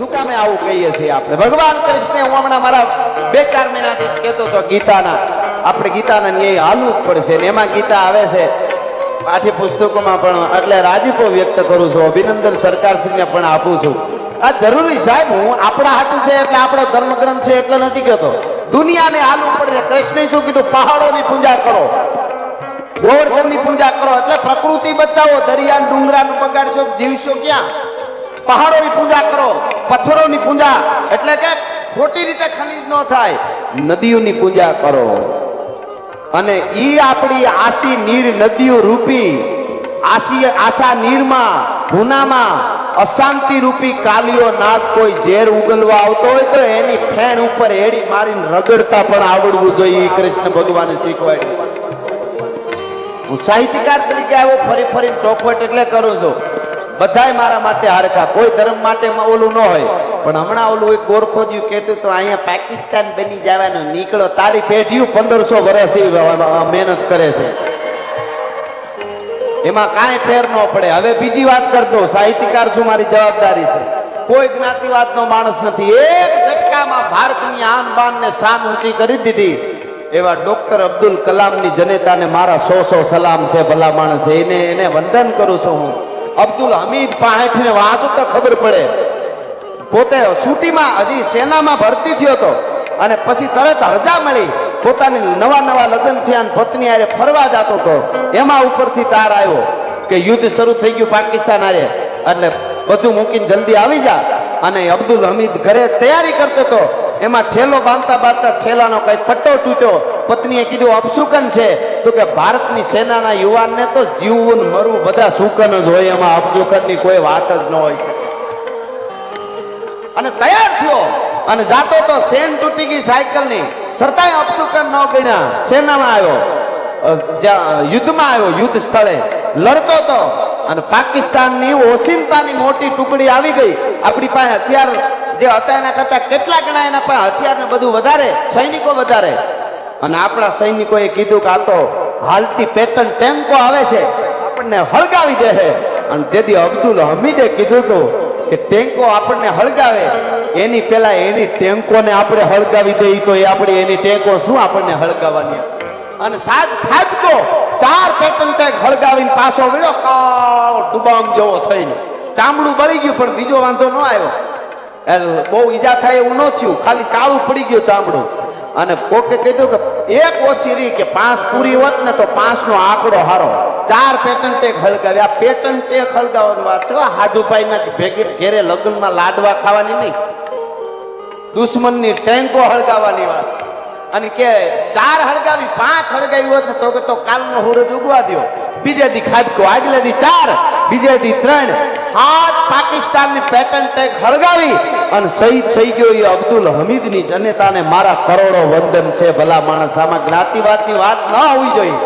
શું આવું કહીએ છીએ આપણે? ભગવાન કૃષ્ણ, હું હમણાં મારા બે ચાર મહિનાથી કહેતો હતો, ગીતાના. આપણે ગીતાના ન્યાય હાલવું જ પડશે ને એમાં ગીતા આવે છે પાઠ્ય પુસ્તકોમાં પણ, એટલે રાજીપો વ્યક્ત કરું છું, અભિનંદન સરકારશ્રીને પણ આપું છું. આ જરૂરી સાહેબ, હું આપણા હાટું છે એટલે આપણો ધર્મગ્રંથ છે એટલે નથી કહેતો. દુનિયાને હાલવું પડશે. કૃષ્ણે શું કીધું? પહાડોની પૂજા કરો. ગોવર્ધનની પૂજા કરો. એટલે પ્રકૃતિ બચાવો. દરિયા ડુંગરાનું બગાડશો, જીવશો ક્યાં? પહાડોની પૂજા કરો, પથ્થરોની પૂજા. એટલે કે ખોટી રીતે ખનીજ ન થાય, નદીઓની પૂજા કરો. અને ઈ આપણી આસી નીર નદીઓ રૂપી, આસી આશા નીરમાં, ભૂનામાં અશાંતિ રૂપી કાલીઓ નાગ કોઈ ઝેર ઉગલવા આવતો હોય તો એની ફેણ ઉપર એડી મારીને રગડતા પણ આવડવું જોઈએ કૃષ્ણ ભગવાને શીખવાડ્યું. હું સાહિત્યકાર તરીકે આવ્યો, ફરી ફરી ચોખવટ એટલે કરું છું. બધાય મારા માટે હારખા. કોઈ ધર્મ માટે ઓલું ન હોય. પણ હમણાં ઓલું એક ગોરખોજીયું કહેતું તો અહીંયા પાકિસ્તાન બની જવાનું નીકળો. તારી પેઢીઓ પંદરસો વર્ષથી મહેનત કરે છે. એમાં કાંઈ ફેર ન પડે. હવે બીજી વાત કરતો સાહિત્યકાર શું મારી જવાબદારી છે. કોઈ જ્ઞાતિવાદનો માણસ નથી. એક ઝટકામાં ભારતની આન બાન શાન ઊંચી કરી દીધી. એવા ડોક્ટર અબ્દુલ કલામની જનેતાને મારા સો સો સલામ છે, ભલા માણસ. એને એને વંદન કરું છું હું. અબ્દુલ હમીદ પાહેઠને વાંચું તો ખબર પડે. પોતે સૂટીમાં હજી સેનામાં ભરતી થયો હતો અને પછી તરત રજા મળી. પોતાની નવા નવા લગ્ન થયા અને પત્ની આરે ફરવા જતો હતો. એમાં ઉપરથી તાર આવ્યો કે યુદ્ધ શરૂ થઈ ગયું પાકિસ્તાન આરે એટલે બધું મૂકીને જલ્દી આવી જા. અને અબ્દુલ હમીદ ઘરે તૈયારી કરતો હતો. એમાં ઠેલો બાંધતા બાંધતા ઠેલાનો કઈ પટ્ટો તૂટ્યો. પત્નીએ કીધું, અપશુકન છે. તો કે ભારતની સેનાના યુવાનને તો જીવવું મરવું બધા સુકન જ હોય, એમાં અપસુકનની કોઈ વાત જ ન હોય છે અને તૈયાર થયો. અને જાતો તો સેન તૂટી ગઈ સાયકલની. સરતાય અપસુકન ન ગણ્યા. સેનામાં આવ્યો. યુદ્ધમાં આવ્યો, યુદ્ધ સ્થળે. લડતો તો. અને પાકિસ્તાનની ઓસિંતાની મોટી ટુકડી આવી ગઈ. આપણી પાસે હથિયાર જે હતા એના કરતા કેટલા ગણા એના પાસે હથિયાર ને બધું વધારે? સૈનિકો વધારે. અને આપણા સૈનિકોએ કીધું કે આ તો હાલતી પેટર્ન ટેન્કો આવે છે, આપણને હળગાવી દે છે. અને તેથી અબ્દુલ હમીદે કીધું હતું કે ટેન્કો આપણને હળગાવે, એની પેલા એની ટેન્કોને આપણે હળગાવી દઈએ તો એ આપણી એની ટેન્કો શું આપણને હળગાવવાની અને સાત ખાબકો, ચાર પેટર્ન ટેન્ક હળગાવીને પાછો વળ્યો કાવ ડુબામ જેવો થઈને. ચામડું બળી ગયું, પણ બીજો વાંધો ન આવ્યો. બહુ ઈજા થાય એવું ન થયું, ખાલી કાળું પડી ગયું ચામડું. અને કોકે કીધું કે એક ઓસીરી કે પાંચ પૂરી હોત ને તો પાંચ નો આંકડો હારો. ચાર પેટન ટેક હળગાવી. આ પેટન ટેક હળગાવવાની વાત છે હાડુભાઈ ના ભેગે ઘેરે લગ્નમાં લાડવા ખાવાની નહીં. દુશ્મનની ટેન્કો હળગાવવાની વાત. અને કે ચાર હળગાવી, પાંચ હળગાવી હોત ને તો કે તો કાલનો હુરજ ઉગવા દ્યો. બીજે દી ખાબકો આગલે દી ચાર, બીજે દી ત્રણ. હાથ પાકિસ્તાનની પેટર્ન ટેક હળગાવી. અને શહીદ થઈ ગયો એ અબ્દુલ હમીદની જનતાને મારા કરોડો વંદન છે, ભલા માણસ. આમાં જ્ઞાતિવાદની વાત ન હોવી જોઈએ.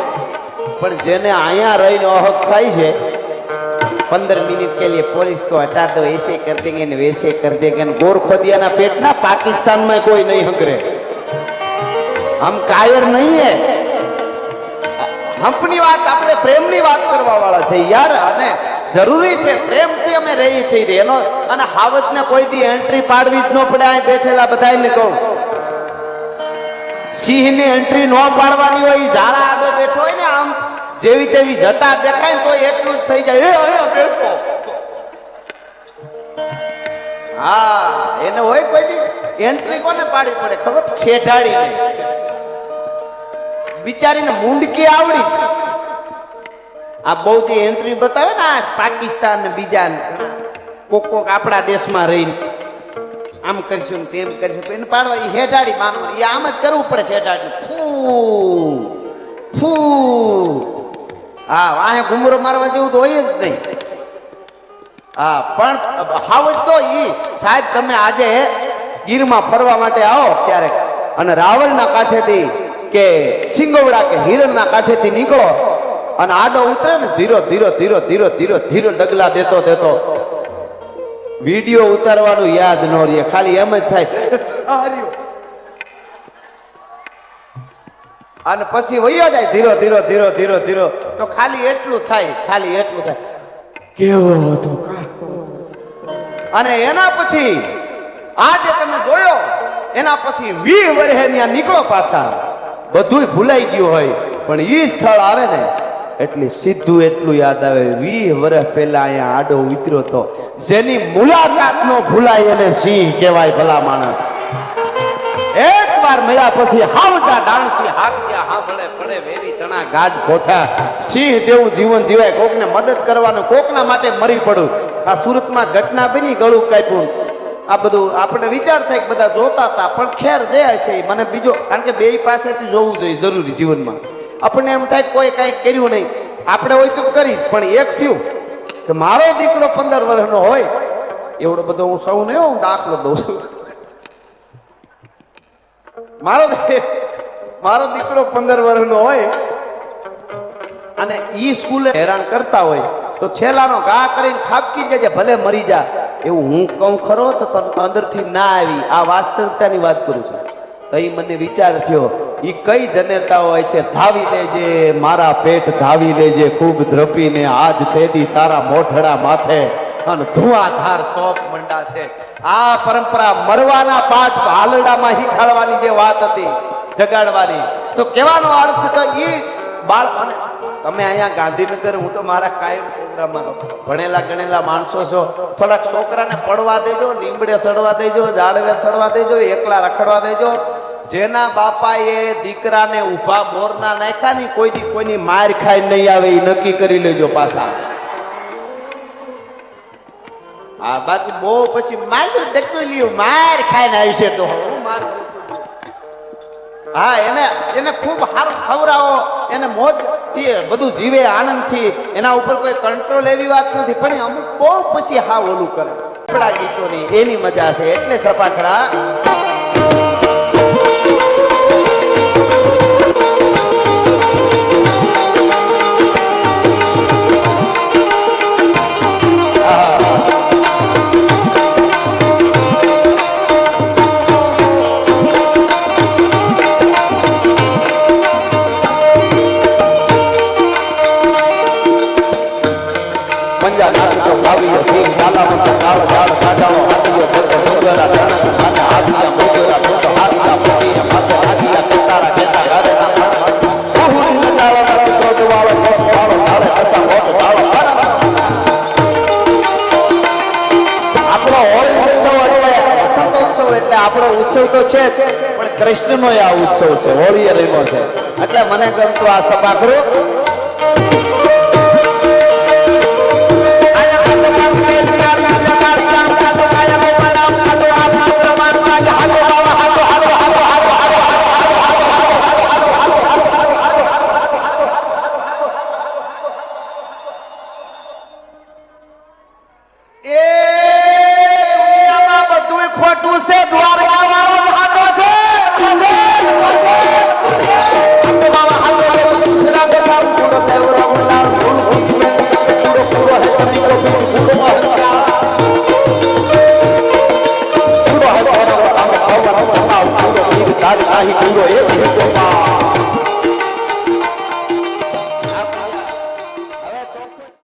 પણ જેને અહીંયા રહીને અહક થાય છે, પંદર મિનિટ કે લીએ પોલીસ કો હટા દો, એસે કર દેંગે ને વેસે કર દેંગે ને ગોરખોદિયાના પેટના પાકિસ્તાનમાં કોઈ નહીં હંગરે. આમ કાયર નહીં હે. હંપની વાત આપણે પ્રેમની વાત કરવા વાળા છે. યાર, અને જરૂરી છે પ્રેમ પ્રેમથી અમે રહીએ છીએ એનો અને હાવજને કોઈ દી એન્ટ્રી પાડવી જ ન પડે, અહીં બેઠેલા બધાને કહું. સિંહની એન્ટ્રી ન પાડવાની હોય, ઝાડા આગળ બેઠો હોય ને આમ, જેવી તેવી જટા દેખાય તો એટલું જ થઈ જાય. એ બેઠો. હા, એને હોય કોઈ એન્ટ્રી કોને પાડવી પડે? ખબર? છેઠાડીને બિચારીને મુંડકી આવડી. જ. આ બહુ જે એન્ટ્રી બતાવે ને આ પાકિસ્તાન ને બીજા કોક કોક આપણા દેશમાં રહીને. આમ કરીશું ને તેમ કરીશું. એને પાડવા એ હેઠાડી માનવું. એ આમ જ કરવું પડે હેઠાડી ફૂ. ફૂ. હા, વાહે ઘુમરો મારવા જેવું તો હોય જ નહીં. હા, પણ હાવ જ તો ઈ. સાહેબ, તમે આજે ગીરમાં ફરવા માટે આવો ક્યારેક. અને રાવણના કાંઠેથી કે સિંગોવડા કે હિરણના કાંઠેથી નીકળો. અને આડો ઉતરે ને ધીરો ધીરો ધીરો ધીરો ધીરો ધીરો ડગલા દેતો દેતો. વીડિયો ઉતારવાનું યાદ ન રહે, ખાલી એમ જ થાય. અને પછી વયો જાય ધીરો ધીરો ધીરો ધીરો ધીરો. તો ખાલી એટલું થાય, ખાલી એટલું થાય. કેવો હતો અને એના પછી, આજે તમે જોયો, એના પછી વી વર્ષે નીકળો પાછા. બધુંય ભૂલાઈ ગયું હોય, પણ એ સ્થળ આવે ને એટલે સીધું એટલું યાદ આવે વી વર્ષ પહેલા અહીંયા આડો ઉતર્યો હતો જેની મુલાકાત નો ભૂલાય એને સિંહ કહેવાય ભલા માણસ. એક વાર મળ્યા પછી હાવજા ડાણસી હાક્યા, હાંભળે પડે વેરી તણા, ગાઢ પોછા. સિંહ જેવું જીવન જીવાય, કોકને મદદ કરવાનું, કોકના માટે મરી પડું. આ સુરતમાં ઘટના બની, ગળું કાપ્યું. આ બધું આપણે વિચાર થાય કે બધા જોતા હતા, પણ ખેર જે છે મને બીજો, કારણ કે બે પાસેથી જોવું જોઈએ, જરૂરી જીવનમાં. આપણને એમ થાય કોઈ કાંઈ કર્યું નહીં. આપણે હોય તો કરી, પણ એક થયું કે મારો દીકરો પંદર વર્ષનો હોય, એવડો બધો હું સૌ નહીં હું દાખલો દઉં છું. મારો મારો દીકરો પંદર વર્ષનો હોય અને ઈ સ્કૂલે હેરાન કરતા હોય, તો છેલ્લાનો ઘા કરીને ખાપકી જાય ભલે મરી જા. એવું હું કહું ખરો તો તરત અંદરથી ના આવી. આ વાસ્તવિકતાની વાત કરું છું. ઈ મને વિચાર થયો ઈ કઈ જનેતા હોય છે? ધાવી લેજે, મારા પેટ ધાવી લેજે, ખૂબ ધ્રપીને આજ તેદી તારા મોઢડા માથે અને ધુઆધાર તોપ મંડા છે આ પરંપરા મરવાના પાંચ હાલડામાં હિખાડવાની જે વાત હતી, જગાડવાની. તો કહેવાનો અર્થ કે એ બાળ, અને તમે અહીંયા ગાંધીનગર, હું તો મારા કાયમ પ્રોગ્રામમાં ભણેલા ગણેલા માણસો છો. થોડાક છોકરાને પડવા દેજો લીમડે સડવા દેજો, ઝાડવે સડવા દેજો, એકલા રખડવા દેજો. જેના બાપાએ દીકરાને ઊભા મોરના નાખ્યા ની કોઈ કોઈની માર ખાઈ નહીં આવે એ નક્કી કરી લેજો પાછા. હા બાકી બહુ પછી માર દેખતું લ્યું, માર ખાઈને આવશે તો હું એને એને ખૂબ સારું ખવડાવો, એને મોજથી બધું જીવે, આનંદથી, એના ઉપર કોઈ કંટ્રોલ એવી વાત નથી, પણ અમુક બહુ પછી હા ઓલું કરે. આપણા ગીતોની એની મજા છે, એટલે સપાખરા. છે હોળી રહીનો છે. એટલે મને ગમતું આ સભાગૃહ